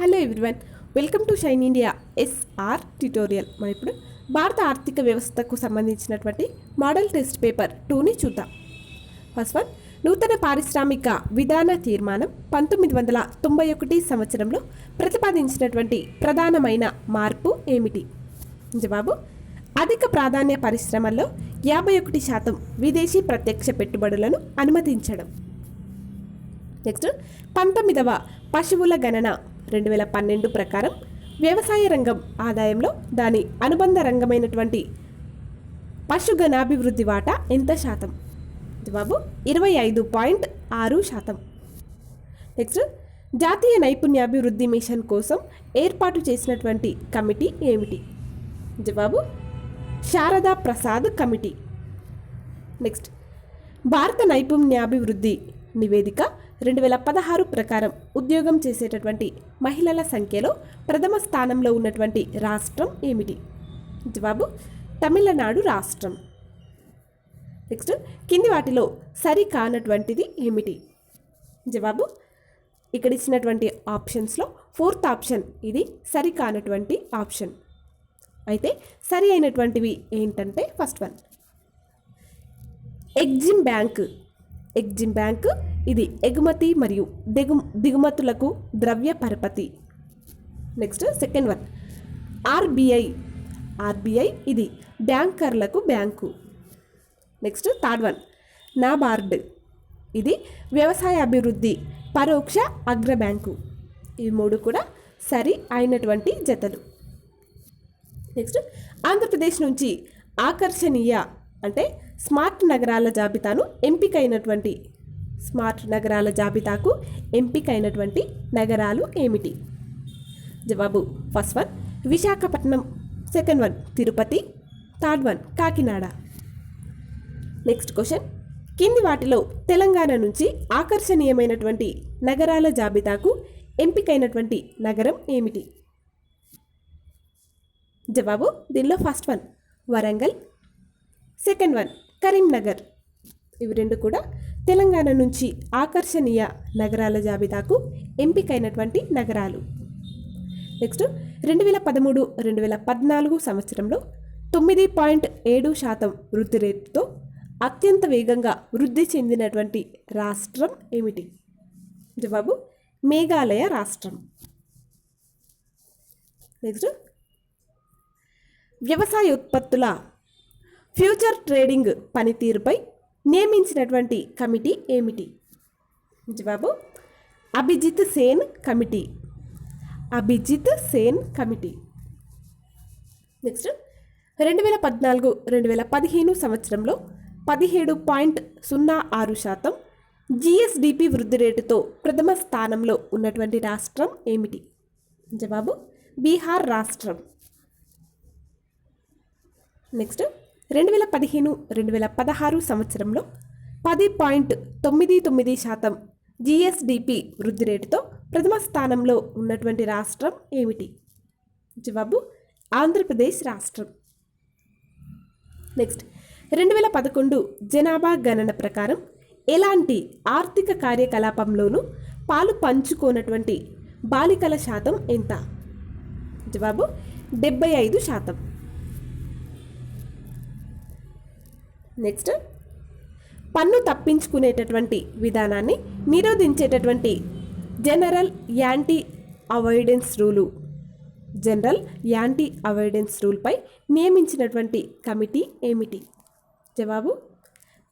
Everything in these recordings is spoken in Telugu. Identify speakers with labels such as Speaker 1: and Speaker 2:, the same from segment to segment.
Speaker 1: Hello everyone welcome to Shine India SR tutorial. మనం ఇప్పుడు భారత ఆర్థిక వ్యవస్థకు సంబంధించినటువంటి మోడల్ టెస్ట్ పేపర్ టూని చూద్దాం. ఫస్ట్ వన్ నూతన పారిశ్రామిక విధాన తీర్మానం పంతొమ్మిది వందల తొంభై ఒకటి సంవత్సరంలో ప్రతిపాదించినటువంటి ప్రధానమైన మార్పు ఏమిటి? జవాబు అధిక ప్రాధాన్య పరిశ్రమల్లో యాభై ఒకటి శాతం విదేశీ ప్రత్యక్ష పెట్టుబడులను అనుమతించడం. నెక్స్ట్ పంతొమ్మిదవ పశువుల గణన రెండు వేల పన్నెండు ప్రకారం వ్యవసాయ రంగం ఆదాయంలో దాని అనుబంధ రంగమైనటువంటి పశుగణాభివృద్ధి వాటా ఎంత శాతం? జవాబు ఇరవై ఐదు పాయింట్ ఆరు శాతం. నెక్స్ట్ జాతీయ నైపుణ్యాభివృద్ధి మిషన్ కోసం ఏర్పాటు చేసినటువంటి కమిటీ ఏమిటి? జవాబు శారదా ప్రసాద్ కమిటీ. నెక్స్ట్ భారత నైపుణ్యాభివృద్ధి నివేదిక రెండు వేల పదహారు ప్రకారం ఉద్యోగం చేసేటటువంటి మహిళల సంఖ్యలో ప్రథమ స్థానంలో ఉన్నటువంటి రాష్ట్రం ఏమిటి? జవాబు తమిళనాడు రాష్ట్రం. నెక్స్ట్ కింది వాటిలో సరి కానటువంటిది ఏమిటి? జవాబు ఇక్కడ ఇచ్చినటువంటి ఆప్షన్స్లో ఫోర్త్ ఆప్షన్ ఇది సరి కానటువంటి ఆప్షన్. అయితే సరి అయినటువంటివి ఏంటంటే first one. EXIM bank EXIM bank ఇది ఎగుమతి మరియు దిగు దిగుమతులకు ద్రవ్య పరపతి. Next second one RBI. RBI ఇది బ్యాంకర్లకు bank. Next third one NABARD. ఇది వ్యవసాయ అభివృద్ధి పరోక్ష అగ్ర బ్యాంకు ఈ మూడు కూడా సరి అయినటువంటి జతలు. నెక్స్ట్ ఆంధ్రప్రదేశ్ నుంచి ఆకర్షణీయ అంటే స్మార్ట్ నగరాల జాబితాను ఎంపికైనటువంటి స్మార్ట్ నగరాల జాబితాకు ఎంపికైనటువంటి నగరాలు ఏమిటి? జవాబు first one Visakhapatnam. Second one Tirupati. Third one Kakinada. Next question కింది వాటిలో తెలంగాణ నుంచి ఆకర్షణీయమైనటువంటి నగరాల జాబితాకు ఎంపికైనటువంటి నగరం ఏమిటి? జవాబు దీనిలో first one Warangal. Second one Karimnagar. ఇవి రెండు కూడా తెలంగాణ నుంచి ఆకర్షణీయ నగరాల జాబితాకు ఎంపికైనటువంటి నగరాలు. నెక్స్ట్ రెండు వేల పదమూడు రెండు వేల పద్నాలుగు సంవత్సరంలో తొమ్మిది పాయింట్ ఏడు శాతం వృద్ధి రేటుతో అత్యంత వేగంగా వృద్ధి చెందినటువంటి రాష్ట్రం ఏమిటి? జవాబు మేఘాలయ రాష్ట్రం. నెక్స్ట్ వ్యవసాయ ఉత్పత్తుల ఫ్యూచర్ ట్రేడింగ్ పనితీరుపై నియమించినటువంటి కమిటీ ఏమిటి? జవాబు Abhijit Sen committee. Abhijit Sen committee. Next రెండు వేల పద్నాలుగు రెండు వేల పదిహేను సంవత్సరంలో పదిహేడు పాయింట్ సున్నా ఆరు శాతం జిఎస్డిపి వృద్ధి రేటుతో ప్రథమ స్థానంలో ఉన్నటువంటి రాష్ట్రం ఏమిటి? జవాబు బీహార్ రాష్ట్రం. నెక్స్ట్ రెండు వేల పదిహేను రెండు వేల పదహారు సంవత్సరంలో పది పాయింట్ తొమ్మిది తొమ్మిది శాతం జిఎస్డిపి వృద్ధి రేటుతో ప్రథమ స్థానంలో ఉన్నటువంటి రాష్ట్రం ఏమిటి? జవాబు ఆంధ్రప్రదేశ్ రాష్ట్రం. నెక్స్ట్ రెండు వేల పదకొండు జనాభా గణన ప్రకారం ఎలాంటి ఆర్థిక కార్యకలాపంలోనూ పాలు పంచుకోనటువంటి బాలికల శాతం ఎంత? జవాబు డెబ్బై ఐదు శాతం. నెక్స్ట్ పన్ను తప్పించుకునేటటువంటి విధానాన్ని నిరోధించేటటువంటి general anti avoidance rule. General anti avoidance రూల్పై నియమించినటువంటి కమిటీ ఏమిటి? జవాబు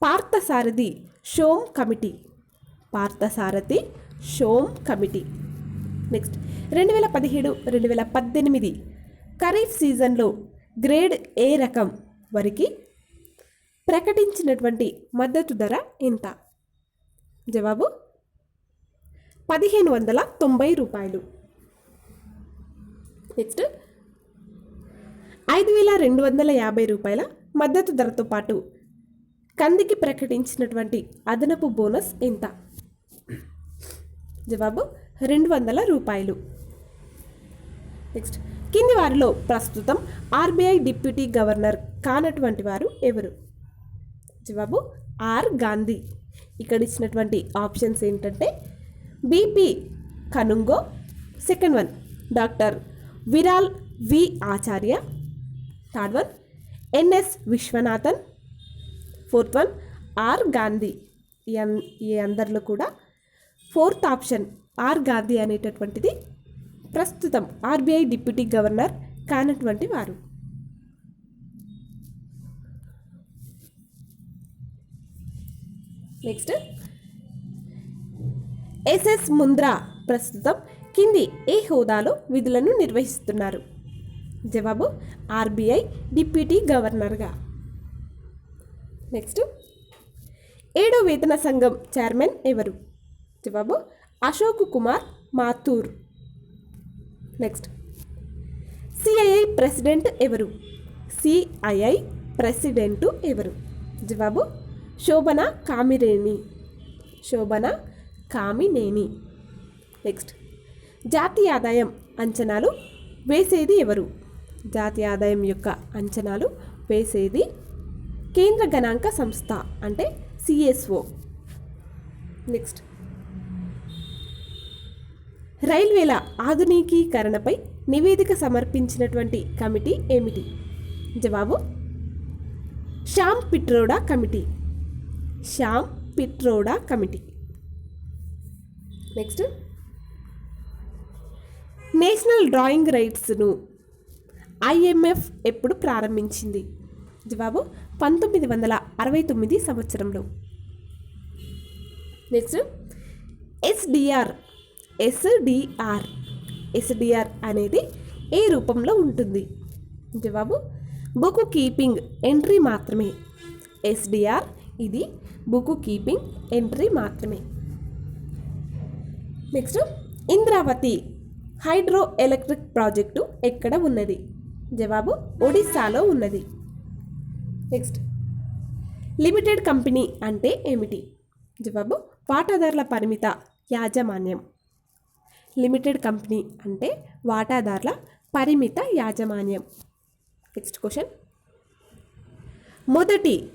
Speaker 1: Parthasarathi Shome committee. Parthasarathi Shome committee. Next రెండు వేల పదిహేడు రెండు వేల పద్దెనిమిది ఖరీఫ్ సీజన్లో గ్రేడ్ ఏ రకం వరికి ప్రకటించినటువంటి మద్దతు ధర ఎంత? జవాబు పదిహేను వందల తొంభై రూపాయలు. నెక్స్ట్ ఐదు వేల రెండు వందల యాభై రూపాయల మద్దతు ధరతో పాటు కందికి ప్రకటించినటువంటి అదనపు బోనస్ ఎంత? జవాబు రెండు వందల రూపాయలు. నెక్స్ట్ కింది వారిలో ప్రస్తుతం ఆర్బీఐ డిప్యూటీ గవర్నర్ కానటువంటి వారు ఎవరు? జవాబు ఆర్ గాంధీ. ఇక్కడ ఇచ్చినటువంటి ఆప్షన్స్ ఏంటంటే BP Kanungo second one doctor Viral V Acharya third one NS Viswanathan fourth one R Gandhi. ఈ ఈ అందరిలో కూడా ఫోర్త్ ఆప్షన్ ఆర్ గాంధీ అనేటటువంటిది ప్రస్తుతం ఆర్బీఐ డిప్యూటీ గవర్నర్ కానటువంటి వారు. నెక్స్ట్ ఎస్ఎస్ ముంద్రా ప్రస్తుతం కింది ఏ హోదాలో విధులను నిర్వహిస్తున్నారు? జవాబు ఆర్బీఐ డిప్యూటీ గవర్నర్గా. నెక్స్ట్ ఏడో వేతన సంఘం చైర్మన్ ఎవరు? జవాబు Ashok Kumar Mathur next CII president ఎవరు? సిఐఐ ప్రెసిడెంటు ఎవరు? జవాబు శోభన కామిరేణి. శోభన కామినేని. నెక్స్ట్. జాతీయ ఆదాయం అంచనాలు వేసేది ఎవరు? జాతీయ ఆదాయం యొక్క అంచనాలు వేసేది కేంద్ర గణాంక సంస్థ అంటే సిఎస్ఓ నెక్స్ట్. రైల్వేల ఆధునికీకరణపై నివేదిక సమర్పించినటువంటి కమిటీ ఏమిటి? జవాబు. Sam Pitroda committee. Sam Pitroda committee. Next. National drawing రైట్స్ను IMF ఎప్పుడు ప్రారంభించింది? జవాబు పంతొమ్మిది వందల అరవై తొమ్మిది సంవత్సరంలో. నెక్స్ట్. ఎస్డిఆర్ ఎస్డిఆర్ ఎస్డిఆర్ అనేది ఏ రూపంలో ఉంటుంది? జవాబు బుక్ కీపింగ్ ఎంట్రీ మాత్రమే. ఎస్డిఆర్ ఇది బుక్ కీపింగ్ ఎంట్రీ మాత్రమే. Next Indravati hydro electric project ఎక్కడ ఉన్నది? జవాబు ఒడిస్సాలో ఉన్నది. నెక్స్ట్ లిమిటెడ్ కంపెనీ అంటే ఏమిటి? జవాబు వాటాదారుల పరిమిత యాజమాన్యం. లిమిటెడ్ కంపెనీ అంటే వాటాదారుల పరిమిత యాజమాన్యం. Next question. మొదటి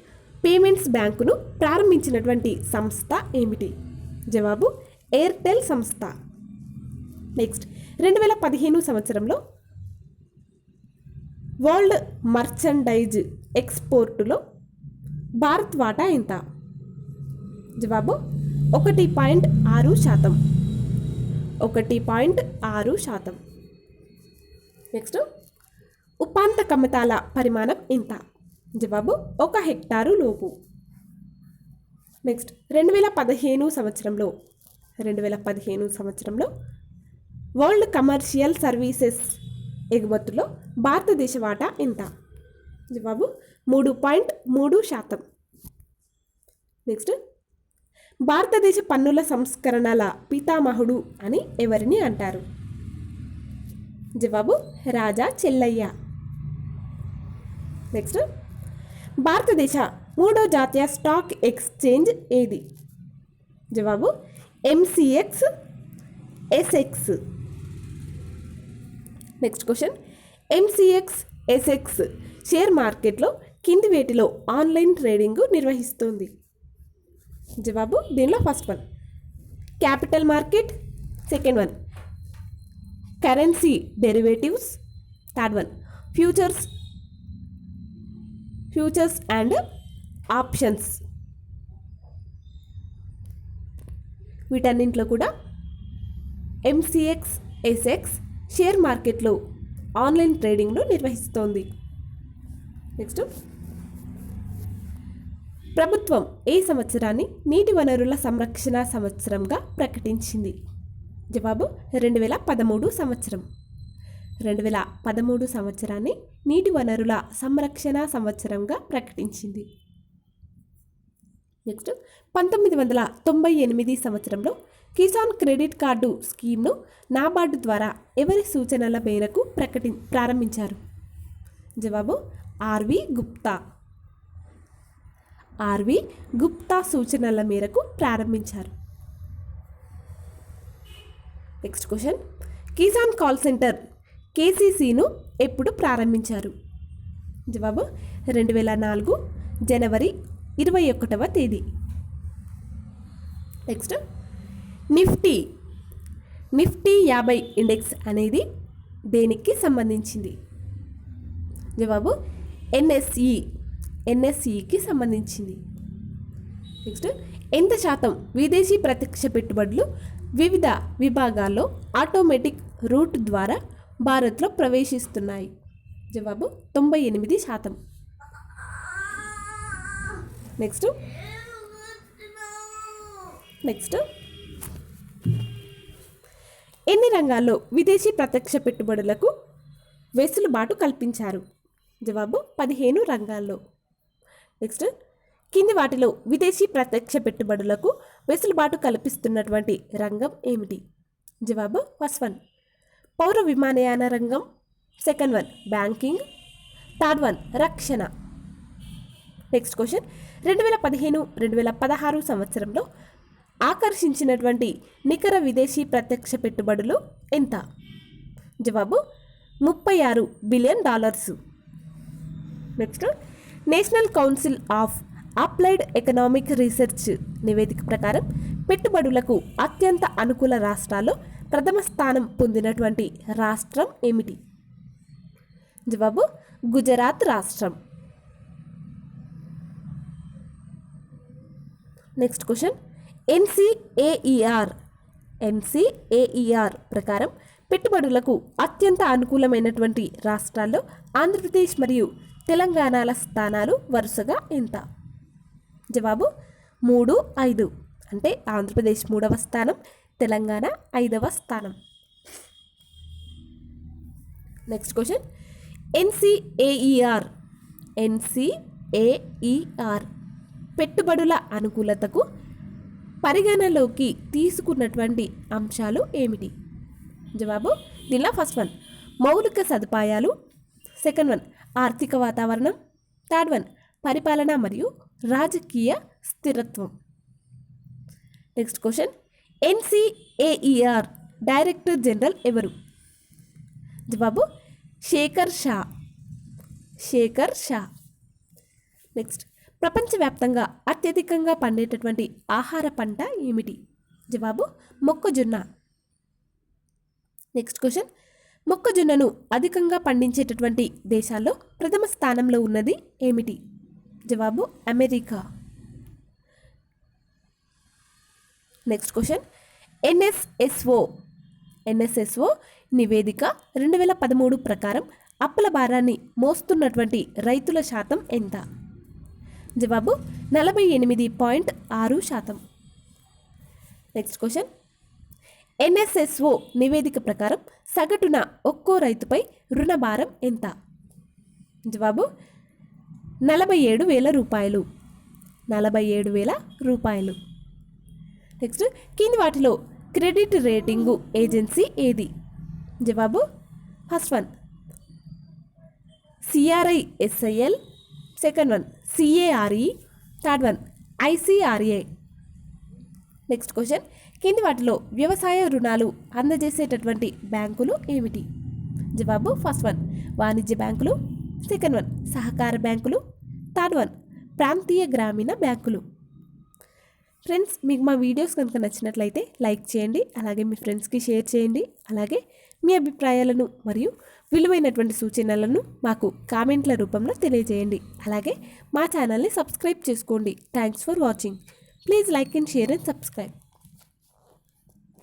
Speaker 1: పేమెంట్స్ బ్యాంకును ప్రారంభించినటువంటి సంస్థ ఏమిటి? జవాబు ఎయిర్టెల్ సంస్థ. నెక్స్ట్ రెండు వేల పదిహేను సంవత్సరంలో వరల్డ్ మర్చండైజ్ ఎక్స్పోర్టులో భారత్ వాటా ఎంత? జవాబు ఒకటి పాయింట్ ఆరు శాతం. ఒకటి పాయింట్ ఆరు శాతం. నెక్స్ట్ ఉపాంత కమతాల పరిమాణం ఎంత? జవాబు ఒక హెక్టారు లోపు. నెక్స్ట్ రెండు వేల పదిహేను సంవత్సరంలో రెండు వేల పదిహేను సంవత్సరంలో వరల్డ్ కమర్షియల్ సర్వీసెస్ ఎగుమతుల్లో భారతదేశ వాటా ఎంత? జవాబు మూడు పాయింట్ మూడు శాతం. నెక్స్ట్ భారతదేశ పన్నుల సంస్కరణల పితామహుడు అని ఎవరిని అంటారు? జవాబు రాజా చెల్లయ్య. నెక్స్ట్ భారతదేశ మూడో జాతీయ స్టాక్ ఎక్స్చేంజ్ ఏది? జవాబు MCX SX next question MCX SX share మార్కెట్లో కింది వేటిలో ఆన్లైన్ ట్రేడింగ్ నిర్వహిస్తుంది? జవాబు దీనిలో first one capital market second one currency derivatives third one futures futures and options వీటన్నింటిలో కూడా ఎంసీఎక్స్ ఎస్ఎక్స్ షేర్ మార్కెట్లో ఆన్లైన్ ట్రేడింగ్ను నిర్వహిస్తోంది. నెక్స్ట్ ప్రభుత్వం ఏ సంవత్సరాన్ని నీటి వనరుల సంరక్షణ సంవత్సరంగా ప్రకటించింది? జవాబు రెండు వేల పదమూడు సంవత్సరం. రెండు వేల పదమూడు సంవత్సరాన్ని నీటి వనరుల సంరక్షణ సంవత్సరంగా ప్రకటించింది. నెక్స్ట్ పంతొమ్మిది వందల తొంభై ఎనిమిది సంవత్సరంలో కిసాన్ క్రెడిట్ కార్డు స్కీమ్ను నాబార్డు ద్వారా ఎవరి సూచనల మేరకు ప్రకటి ప్రారంభించారు? జవాబు ఆర్వి గుప్తా. ఆర్వి గుప్తా సూచనల మేరకు ప్రారంభించారు. Next question Kisan call centre కేసీసీను ఎప్పుడు ప్రారంభించారు? జవాబు రెండు వేల నాలుగు జనవరి ఇరవై ఒకటవ తేదీ. నెక్స్ట్ నిఫ్టీ నిఫ్టీ యాభై ఇండెక్స్ అనేది దేనికి సంబంధించింది? జవాబు ఎన్ఎస్ఈ ఎన్ఎస్ఈకి సంబంధించింది. నెక్స్ట్ ఎంత శాతం విదేశీ ప్రత్యక్ష పెట్టుబడులు వివిధ విభాగాల్లో ఆటోమేటిక్ రూట్ ద్వారా భారత్లో ప్రవేశిస్తున్నాయి. జవాబు తొంభై ఎనిమిది శాతం. నెక్స్ట్. నెక్స్ట్. ఎన్ని రంగాల్లో విదేశీ ప్రత్యక్ష పెట్టుబడులకు వెసులుబాటు కల్పించారు? జవాబు పదిహేను రంగాల్లో. నెక్స్ట్. కింది వాటిలో విదేశీ ప్రత్యక్ష పెట్టుబడులకు వెసులుబాటు కల్పిస్తున్నటువంటి రంగం ఏమిటి? జవాబు ఫస్ట్ వన్. పౌర విమానయాన రంగం second one banking third one రక్షణ. Next question. రెండు వేల పదిహేను రెండు వేల పదహారు సంవత్సరంలో ఆకర్షించినటువంటి నికర విదేశీ ప్రత్యక్ష పెట్టుబడులు ఎంత? జవాబు ముప్పై ఆరు billion dollars. Next national council of applied economic research నివేదిక ప్రకారం పెట్టుబడులకు అత్యంత అనుకూల రాష్ట్రాల్లో ప్రథమ స్థానం పొందినటువంటి రాష్ట్రం ఏమిటి? జవాబు గుజరాత్ రాష్ట్రం. నెక్స్ట్ క్వశ్చన్ ఎన్సిఏఈఆర్ ఎన్సిఏఈఆర్ ప్రకారం పెట్టుబడులకు అత్యంత అనుకూలమైనటువంటి రాష్ట్రాల్లో ఆంధ్రప్రదేశ్ మరియు తెలంగాణల స్థానాలు వరుసగా ఎంత? జవాబు మూడు ఐదు. అంటే ఆంధ్రప్రదేశ్ మూడవ స్థానం తెలంగాణ ఐదవ స్థానం. నెక్స్ట్ క్వశ్చన్ ఎన్సిఏఈఆర్ ఎన్సిఏఈఆర్ పెట్టుబడుల అనుకూలతకు పరిగణలోకి తీసుకున్నటువంటి అంశాలు ఏమిటి? జవాబు దీనిలో ఫస్ట్ వన్ మౌలిక సదుపాయాలు. సెకండ్ వన్ ఆర్థిక వాతావరణం. థర్డ్ వన్ పరిపాలన మరియు రాజకీయ స్థిరత్వం. Next question NCAER director general ఎవరు? జవాబు శేఖర్ షా. శేఖర్ షా. నెక్స్ట్ ప్రపంచవ్యాప్తంగా అత్యధికంగా పండేటటువంటి ఆహార పంట ఏమిటి? జవాబు మొక్కజొన్న. నెక్స్ట్ క్వశ్చన్ మొక్కజొన్నను అధికంగా పండించేటటువంటి దేశాల్లో ప్రథమ స్థానంలో ఉన్నది ఏమిటి? జవాబు America. Next question NSSO NSSO నివేదిక రెండు వేల పదమూడు ప్రకారం అప్పుల భారాన్ని మోస్తున్నటువంటి రైతుల శాతం ఎంత? జవాబు నలభై ఎనిమిది పాయింట్ ఆరు శాతం. నెక్స్ట్ క్వశ్చన్ ఎన్ఎస్ఎస్ఓ నివేదిక ప్రకారం సగటున ఒక్కో రైతుపై రుణభారం ఎంత? జవాబు నలభై ఏడు వేల రూపాయలు. నలభై ఏడు వేల రూపాయలు. నెక్స్ట్ కింది వాటిలో క్రెడిట్ రేటింగు ఏజెన్సీ ఏది? జవాబు first one CRI SIL second one CARE third one ICRA next question కింది వాటిలో వ్యవసాయ రుణాలు అందజేసేటటువంటి బ్యాంకులు ఏమిటి? జవాబు ఫస్ట్ వన్ వాణిజ్య బ్యాంకులు సెకండ్ వన్ సహకార బ్యాంకులు థర్డ్ వన్ ప్రాంతీయ గ్రామీణ బ్యాంకులు. ఫ్రెండ్స్ మీకు మా వీడియోస్ కనుక నచ్చినట్లయితే లైక్ చేయండి అలాగే మీ ఫ్రెండ్స్కి షేర్ చేయండి అలాగే మీ అభిప్రాయాలను మరియు విలువైనటువంటి సూచనలను మాకు కామెంట్ల రూపంలో తెలియజేయండి. అలాగే మా ఛానల్ని సబ్స్క్రైబ్ చేసుకోండి. Thanks for watching please like and share and subscribe